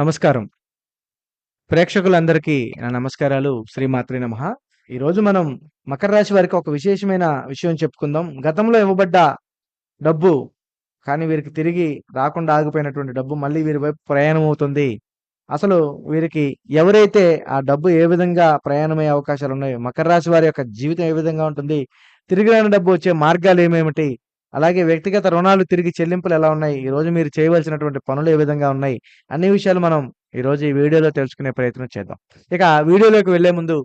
నమస్కారం. ప్రేక్షకులందరికీ నా నమస్కారాలు. శ్రీమాత్రే నమ ఈరోజు మనం మకర రాశి వారికి ఒక విశేషమైన విషయం చెప్పుకుందాం. గతంలో ఇవ్వబడ్డ డబ్బు కానీ వీరికి తిరిగి రాకుండా ఆగిపోయినటువంటి డబ్బు మళ్ళీ వీరి వైపు ప్రయాణం అవుతుంది. అసలు వీరికి ఎవరైతే ఆ డబ్బు ఏ విధంగా ప్రయాణమయ్యే అవకాశాలున్నాయో, మకర రాశి వారి యొక్క జీవితం ఏ విధంగా ఉంటుంది? తిరిగి రాని డబ్బు వచ్చే మార్గాలు ఏమేమిటి అలాగే వ్యక్తిగత రుణాలు తిరిగి చెల్లింపులు ఎలా ఉన్నాయి? ఈరోజు మీరు చేయవలసినటువంటి పనులు ఏ విధంగా ఉన్నాయి? అన్ని విషయాలు మనం ఈరోజు ఈ వీడియోలో తెలుసుకునే ప్రయత్నం చేద్దాం. ఇక వీడియోలోకి వెళ్ళే ముందు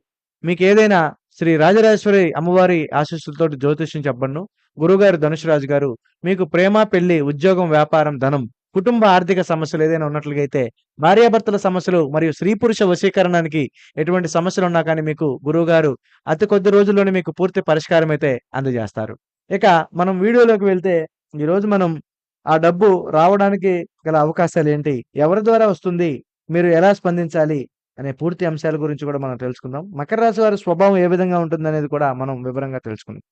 మీకు ఏదైనా శ్రీ రాజరాజేశ్వరి అమ్మవారి ఆశీస్సులతో జ్యోతిష్యం చెప్పండు గురువుగారు ధనుసు గారు మీకు ప్రేమ, పెళ్ళి, ఉద్యోగం, వ్యాపారం, ధనం, కుటుంబ ఆర్థిక సమస్యలు ఏదైనా ఉన్నట్లుగైతే భార్యాభర్తల సమస్యలు మరియు స్త్రీ పురుష వశీకరణానికి ఎటువంటి సమస్యలు ఉన్నా కానీ మీకు గురువుగారు అతి కొద్ది రోజుల్లోనే మీకు పూర్తి పరిష్కారం అయితే అందజేస్తారు. ఇక మనం వీడియోలోకి వెళ్తే ఈరోజు మనం ఆ డబ్బు రావడానికి గల అవకాశాలు ఏంటి ఎవరి ద్వారా వస్తుంది? మీరు ఎలా స్పందించాలి? అనే పూర్తి అంశాల గురించి కూడా మనం తెలుసుకుందాం. మకర రాశి వారి స్వభావం ఏ విధంగా ఉంటుందనేది కూడా మనం వివరంగా తెలుసుకుందాం.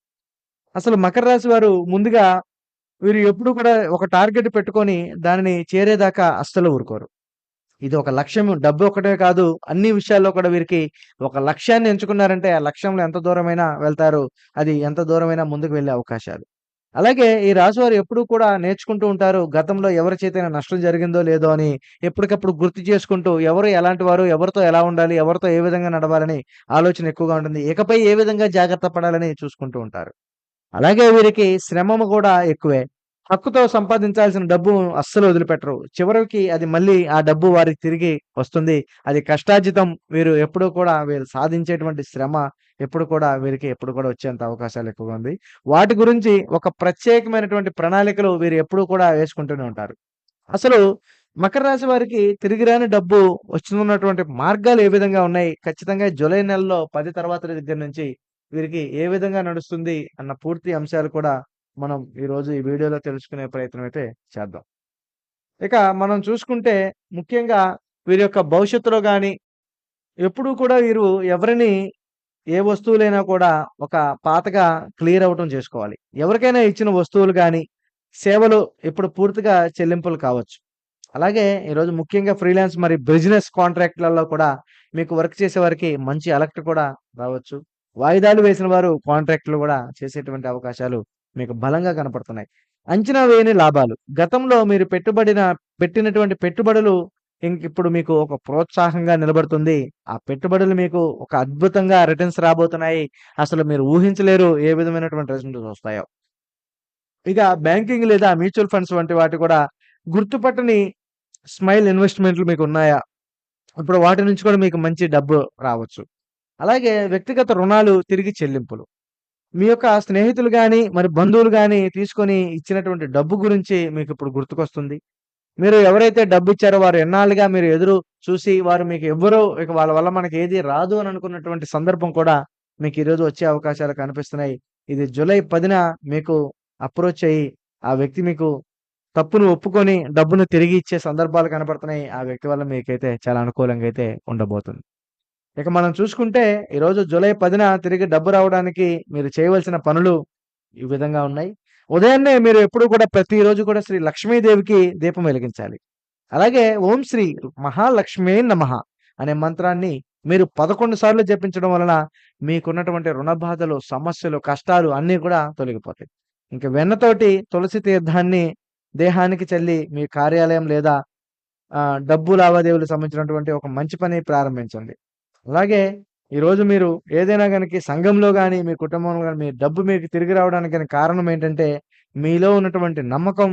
అసలు మకర రాశి వారు ముందుగా వీరు ఎప్పుడు కూడా ఒక టార్గెట్ పెట్టుకొని దానిని చేరేదాకా అస్సలు ఊరుకోరు. ఇది ఒక లక్ష్యం డబ్బు ఒకటే కాదు అన్ని విషయాల్లో కూడా వీరికి ఒక లక్ష్యాన్ని ఎంచుకున్నారంటే ఆ లక్ష్యంలో ఎంత దూరమైనా వెళ్తారు. అది ఎంత దూరమైనా ముందుకు వెళ్ళే అవకాశాలు. అలాగే ఈ రాశివారు ఎప్పుడూ కూడా నేర్చుకుంటూ ఉంటారు. గతంలో ఎవరి చేతైనా నష్టం జరిగిందో లేదో అని ఎప్పటికప్పుడు గుర్తు చేసుకుంటూ ఎవరు ఎలాంటి వారు? ఎవరితో ఎలా ఉండాలి? ఎవరితో ఏ విధంగా నడవాలని ఆలోచన ఎక్కువగా ఉంటుంది. ఇకపై ఏ విధంగా జాగ్రత్త పడాలని చూసుకుంటూ ఉంటారు. అలాగే వీరికి శ్రమము కూడా ఎక్కువే. హక్కుతో సంపాదించాల్సిన డబ్బు అస్సలు వదిలిపెట్టరు. చివరికి అది మళ్ళీ ఆ డబ్బు వారికి తిరిగి వస్తుంది. అది కష్టార్జితం. వీరు ఎప్పుడూ కూడా వీరు సాధించేటువంటి శ్రమ ఎప్పుడు కూడా వీరికి ఎప్పుడు కూడా వచ్చేంత అవకాశాలు ఎక్కువగా ఉంది. వాటి గురించి ఒక ప్రత్యేకమైనటువంటి ప్రణాళికలు వీరు ఎప్పుడూ కూడా వేసుకుంటూనే ఉంటారు. అసలు మకర రాశి వారికి తిరిగి రాని డబ్బు వస్తున్నటువంటి మార్గాలు ఏ విధంగా ఉన్నాయి? ఖచ్చితంగా జూలై నెలలో పది తర్వాత దగ్గర నుంచి వీరికి ఏ విధంగా నడుస్తుంది అన్న పూర్తి అంశాలు కూడా మనం ఈరోజు ఈ వీడియోలో తెలుసుకునే ప్రయత్నం అయితే చేద్దాం. ఇక మనం చూసుకుంటే ముఖ్యంగా వీరి యొక్క భవిష్యత్తులో కానీ ఎప్పుడూ కూడా వీరు ఎవరిని ఏ వస్తువులైనా కూడా ఒక పాతగా క్లియర్ అవ్వటం చేసుకోవాలి. ఎవరికైనా ఇచ్చిన వస్తువులు కానీ సేవలు ఇప్పుడు పూర్తిగా చెల్లింపులు కావచ్చు. అలాగే ఈరోజు ముఖ్యంగా ఫ్రీలాన్స్ మరి బిజినెస్ కాంట్రాక్ట్‌లలో కూడా మీకు వర్క్ చేసేవారికి మంచి అలర్ట్ కూడా రావచ్చు. వాయిదాలు వేసిన వారు కాంట్రాక్ట్‌లు కూడా చేసేటువంటి అవకాశాలు మీకు బలంగా కనపడుతున్నాయి. అంచనా వేయని లాభాలు. గతంలో మీరు పెట్టుబడిన పెట్టినటువంటి పెట్టుబడులు ఇంకిప్పుడు మీకు ఒక ప్రోత్సాహంగా నిలబడుతుంది. ఆ పెట్టుబడులు మీకు ఒక అద్భుతంగా రిటర్న్స్ రాబోతున్నాయి. అసలు మీరు ఊహించలేరు ఏ విధమైనటువంటి రిజల్ట్స్ వస్తాయో. ఇక బ్యాంకింగ్ లేదా మ్యూచువల్ ఫండ్స్ వంటి వాటి కూడా గుర్తుపట్టని స్మైల్ ఇన్వెస్ట్‌మెంట్‌లు మీకు ఉన్నాయా ఇప్పుడు వాటి నుంచి కూడా మీకు మంచి డబ్బు రావచ్చు. అలాగే వ్యక్తిగత రుణాలు తిరిగి చెల్లింపులు. మీ యొక్క స్నేహితులు గాని, మరి బంధువులు గాని తీసుకొని ఇచ్చినటువంటి డబ్బు గురించి మీకు ఇప్పుడు గుర్తుకొస్తుంది. మీరు ఎవరైతే డబ్బు ఇచ్చారో వారు ఎన్నాళ్ళుగా మీరు ఎదురు చూసి వారు మీకు ఎవ్వరూ ఇక వాళ్ళ వల్ల మనకి ఏది రాదు అని అనుకున్నటువంటి సందర్భం కూడా మీకు ఈరోజు వచ్చే అవకాశాలు కనిపిస్తున్నాయి. ఇది జూలై 10న మీకు అప్రోచ్ అయ్యి ఆ వ్యక్తి మీకు తప్పును ఒప్పుకొని డబ్బును తిరిగి ఇచ్చే సందర్భాలు కనపడుతున్నాయి. ఆ వ్యక్తి వల్ల మీకైతే చాలా అనుకూలంగా అయితే ఉండబోతుంది. ఇక మనం చూసుకుంటే ఈరోజు జూలై 10న తిరిగి డబ్బు రావడానికి మీరు చేయవలసిన పనులు ఈ విధంగా ఉన్నాయి. ఉదయాన్నే మీరు ఎప్పుడు కూడా ప్రతిరోజు కూడా శ్రీ లక్ష్మీదేవికి దీపం వెలిగించాలి. అలాగే ఓం శ్రీ మహాలక్ష్మీ నమః అనే మంత్రాన్ని మీరు 11 సార్లు జపించడం వలన మీకున్నటువంటి రుణ బాధలు, సమస్యలు, కష్టాలు అన్నీ కూడా తొలగిపోతాయి. ఇంక వెన్నతోటి తులసి తీర్థాన్ని దేహానికి చల్లి మీ కార్యాలయం లేదా డబ్బు లావాదేవీలు సంబంధించినటువంటి ఒక మంచి పని ప్రారంభించండి. అలాగే ఈరోజు మీరు ఏదైనా కనుక సంఘంలో కానీ మీ కుటుంబంలో కానీ మీ డబ్బు మీకు తిరిగి రావడానికి కారణం ఏంటంటే మీలో ఉన్నటువంటి నమ్మకం,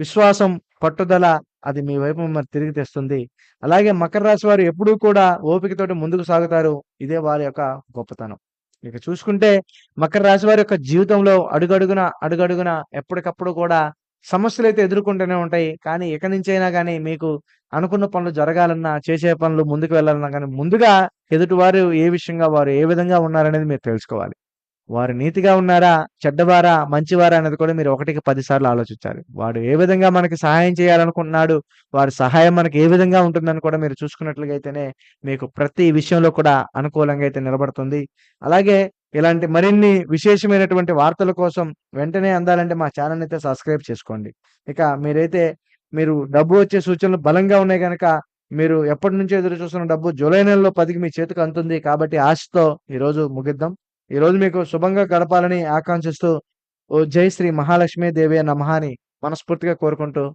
విశ్వాసం, పట్టుదల అది మీ వైపు మిమ్మల్ని తిరిగి తెస్తుంది. అలాగే మకర రాశి వారు ఎప్పుడూ కూడా ఓపికతోటి ముందుకు సాగుతారు. ఇదే వారి యొక్క గొప్పతనం. ఇక చూసుకుంటే మకర రాశి వారి యొక్క జీవితంలో అడుగడుగున, అడుగడుగున ఎప్పటికప్పుడు కూడా సమస్యలు అయితే ఎదుర్కొంటూనే ఉంటాయి. కానీ ఇక నుంచైనా కానీ మీకు అనుకున్న పనులు జరగాలన్నా, చేసే పనులు ముందుకు వెళ్ళాలన్నా కానీ ముందుగా ఎదుటివారు ఏ విషయంగా వారు ఏ విధంగా ఉన్నారనేది మీరు తెలుసుకోవాలి. వారు నీతిగా ఉన్నారా? చెడ్డవారా? మంచివారా? అనేది కూడా మీరు ఒకటికి పదిసార్లు ఆలోచించాలి. వాడు ఏ విధంగా మనకి సహాయం చేయాలనుకుంటున్నాడు? వారి సహాయం మనకి ఏ విధంగా ఉంటుందని కూడా మీరు చూసుకున్నట్లుగా అయితేనే మీకు ప్రతి విషయంలో కూడా అనుకూలంగా అయితే నిలబడుతుంది. అలాగే ఇలాంటి మరిన్ని విశేషమైనటువంటి వార్తల కోసం వెంటనే అందాలంటే మా ఛానల్ అయితే సబ్స్క్రైబ్ చేసుకోండి. ఇక మీరైతే మీరు డబ్బు వచ్చే సూచనలు బలంగా ఉన్నాయి కనుక మీరు ఎప్పటి నుంచో ఎదురు చూస్తున్న డబ్బు జూలై నెలలో 10కి మీ చేతికి అందుతుంది కాబట్టి ఆశతో ఈరోజు ముగిద్దాం. ఈరోజు మీకు శుభంగా గడపాలని ఆకాంక్షిస్తూ ఓ జై శ్రీ మహాలక్ష్మీ దేవి నమః అని మనస్ఫూర్తిగా కోరుకుంటూ